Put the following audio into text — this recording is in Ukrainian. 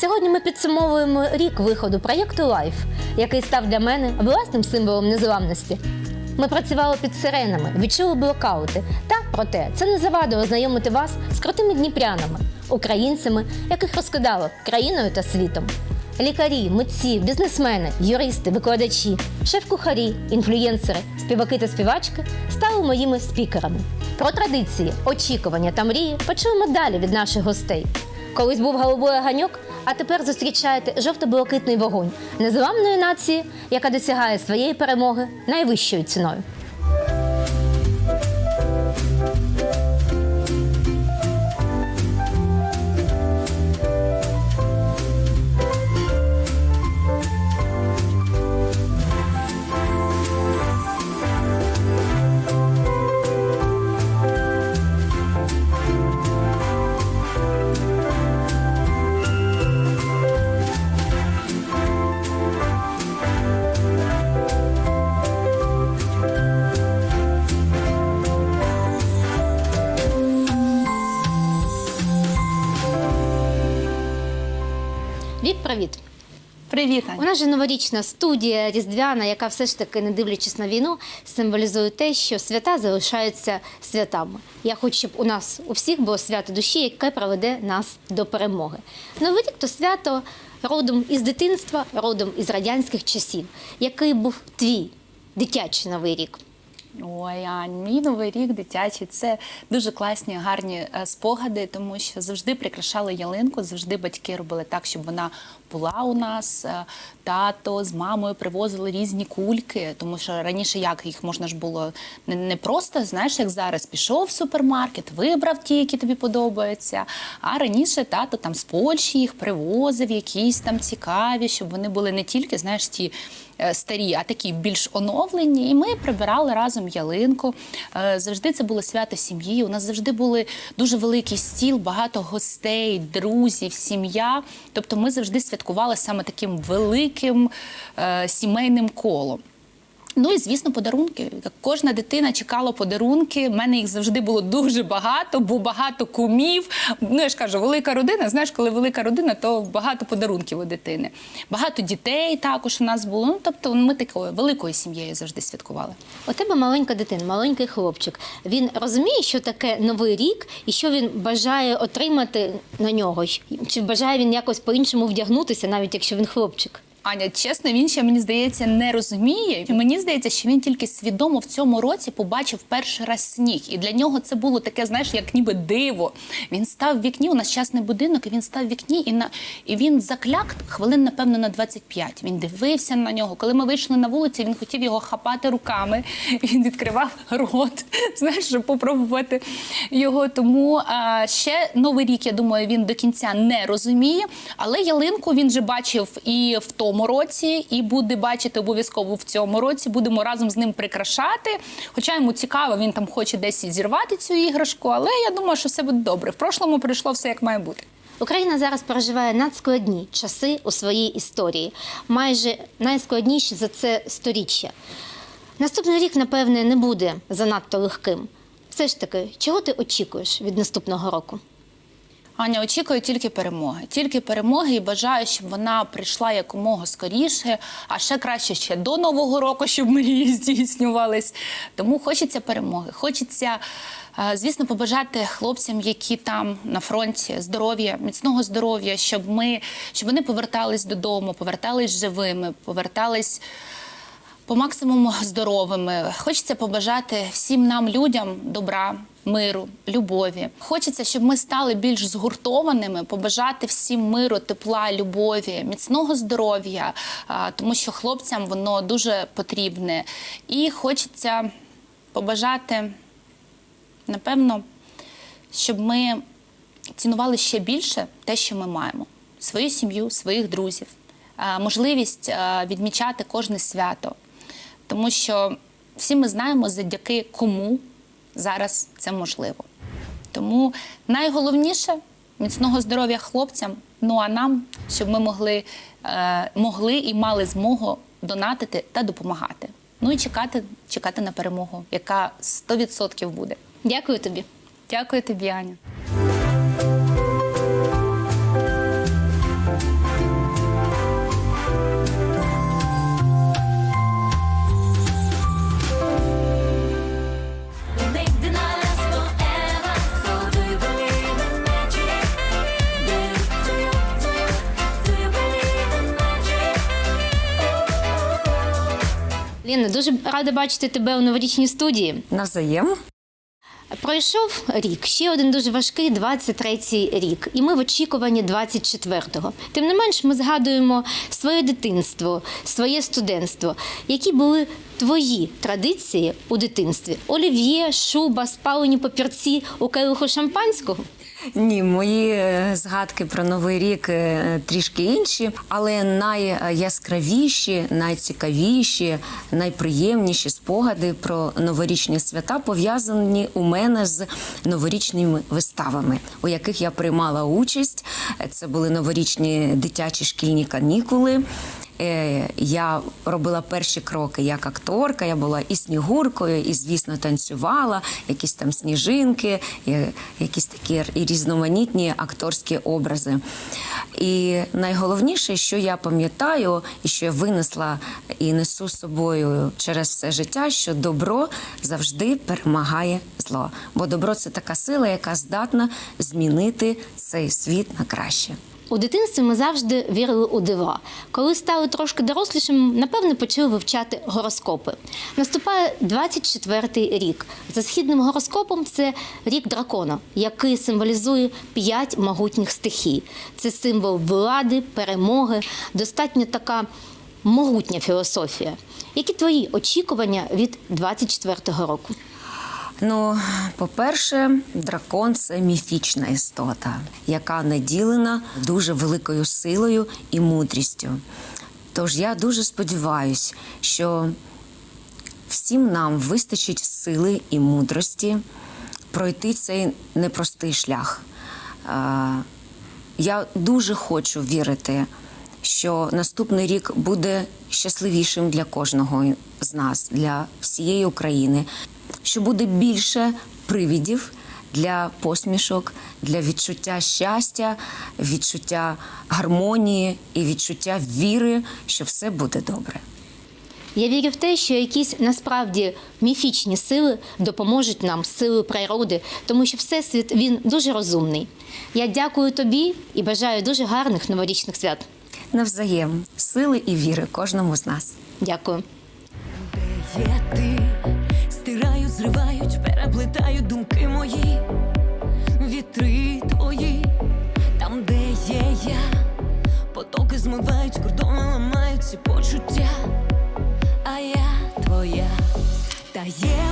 Сьогодні ми підсумовуємо рік виходу проєкту Лайф, який став для мене власним символом незламності. Ми працювали під сиренами, відчули блокаути. Та проте це не завадило знайомити вас з крутими дніпрянами, українцями, яких розкидало країною та світом. Лікарі, митці, бізнесмени, юристи, викладачі, шеф-кухарі, інфлюєнсери, співаки та співачки стали моїми спікерами. Про традиції, очікування та мрії почуємо далі від наших гостей. Колись був голубой ганьок, а тепер зустрічаєте жовто-блакитний вогонь незламної нації, яка досягає своєї перемоги найвищою ціною. Привіт! Привіт, У нас же новорічна студія різдвяна, яка все ж таки, не дивлячись на війну, символізує те, що свята залишаються святами. Я хочу, щоб у нас у всіх було свято душі, яке проведе нас до перемоги. Новий рік то свято родом із дитинства, родом із радянських часів. Який був твій дитячий новий рік? Ой, Ань, мій новий рік дитячий. Це дуже класні, гарні е, спогади, тому що завжди прикрашали ялинку, завжди батьки робили так, щоб вона була у нас. Е, Тато з мамою привозили різні кульки, тому що раніше як їх можна ж було не, не просто, знаєш, як зараз пішов в супермаркет, вибрав ті, які тобі подобаються. А раніше тато там з Польщі їх привозив, якісь там цікаві, щоб вони були не тільки, знаєш, ті старі, а такі більш оновлені. І ми прибирали разом ялинку. Е, Завжди це було свято сім'ї. У нас завжди були дуже великий стіл, багато гостей, друзів, сім'я. Тобто ми завжди святкували саме таким великим е, сімейним колом. Ну і звісно, подарунки. Кожна дитина чекала подарунки. У мене їх завжди було дуже багато, бо багато кумів. Ну я ж кажу, велика родина. Знаєш, коли велика родина, то багато подарунків у дитини. Багато дітей також у нас було. Ну тобто, ми такою великою сім'єю завжди святкували. У тебе маленька дитина, маленький хлопчик. Він розуміє, що таке новий рік і що він бажає отримати на нього. Чи бажає він якось по-іншому вдягнутися, навіть якщо він хлопчик? Аня, чесно, він ще мені здається не розуміє. Мені здається, що він тільки свідомо в цьому році побачив перший раз сніг, і для нього це було таке, знаєш, як ніби диво. Він став в вікні. У нас частний будинок, він став в вікні, і на і він закляк хвилин, напевно, на 25. Він дивився на нього. Коли ми вийшли на вулицю, він хотів його хапати руками. Він відкривав рот, знаєш, щоб попробувати його. Тому а, ще новий рік, я думаю, він до кінця не розуміє. Але ялинку він же бачив і в тому році, і буде бачити обов'язково в цьому році. Будемо разом з ним прикрашати. Хоча йому цікаво, він там хоче десь зірвати цю іграшку, але я думаю, що все буде добре. В прошлому прийшло все як має бути. Україна зараз переживає надскладні часи у своїй історії, майже найскладніші за це сторіччя. Наступний рік, напевне, не буде занадто легким. Все ж таки, чого ти очікуєш від наступного року? Аня, очікую тільки перемоги. Тільки перемоги і бажаю, щоб вона прийшла якомога скоріше, а ще краще ще до Нового року, щоб мрії здійснювались. Тому хочеться перемоги. Хочеться, е, звісно, побажати хлопцям, які там на фронті, здоров'я, міцного здоров'я, щоб ми щоб вони повертались додому, повертались живими, повертались по максимуму здоровими. Хочеться побажати всім нам, людям, добра, миру, любові. Хочеться, щоб ми стали більш згуртованими, побажати всім миру, тепла, любові, міцного здоров'я, тому що хлопцям воно дуже потрібне. І хочеться побажати, напевно, щоб ми цінували ще більше те, що ми маємо: свою сім'ю, своїх друзів, можливість відмічати кожне свято. Тому що всі ми знаємо, завдяки кому зараз це можливо. Тому найголовніше міцного здоров'я хлопцям, ну а нам, щоб ми могли, е, могли і мали змогу донатити та допомагати. Ну і чекати, чекати на перемогу, яка 100% буде. Дякую тобі. Дякую тобі, Аня. Ліна, дуже рада бачити тебе у новорічній студії. Навзаєм. Пройшов рік, ще один дуже важкий 23-й рік, і ми в очікуванні 24-го. Тим не менш, ми згадуємо своє дитинство, своє студентство. Які були твої традиції у дитинстві? Олів'є, шуба, спалені папірці у келиху шампанського? Ні, мої е, згадки про новий рік е, трішки інші, але найяскравіші, найцікавіші, найприємніші спогади про новорічні свята пов'язані у мене з новорічними виставами, у яких я приймала участь. Це були новорічні дитячі шкільні канікули. Е, Я робила перші кроки як акторка. Я була і снігуркою, і звісно танцювала, якісь там сніжинки, якісь такі і різноманітні акторські образи. І найголовніше, що я пам'ятаю, і що я винесла і несу з собою через все життя, що добро завжди перемагає зло. Бо добро це така сила, яка здатна змінити цей світ на краще. У дитинстві ми завжди вірили у дива. Коли стали трошки дорослішим, напевно, почали вивчати гороскопи. Наступає 24-й рік. За східним гороскопом це рік дракона, який символізує п'ять могутніх стихій. Це символ влади, перемоги, достатньо така могутня філософія. Які твої очікування від 24-го року? Ну, по-перше, дракон це міфічна істота, яка наділена дуже великою силою і мудрістю. Тож я дуже сподіваюся, що всім нам вистачить сили і мудрості пройти цей непростий шлях. Я дуже хочу вірити, що наступний рік буде щасливішим для кожного з нас, для всієї України, що буде більше привідів для посмішок, для відчуття щастя, відчуття гармонії і відчуття віри, що все буде добре. Я вірю в те, що якісь насправді міфічні сили допоможуть нам сили природи, тому що всесвіт він дуже розумний. Я дякую тобі і бажаю дуже гарних новорічних свят. Навзаєм сили і віри кожному з нас. Дякую. Де є ти, стирають, зривають, переплетають думки мої, вітри твої, там, де є я, потоки змивають, кордони ламають ці почуття, а я твоя. Та є.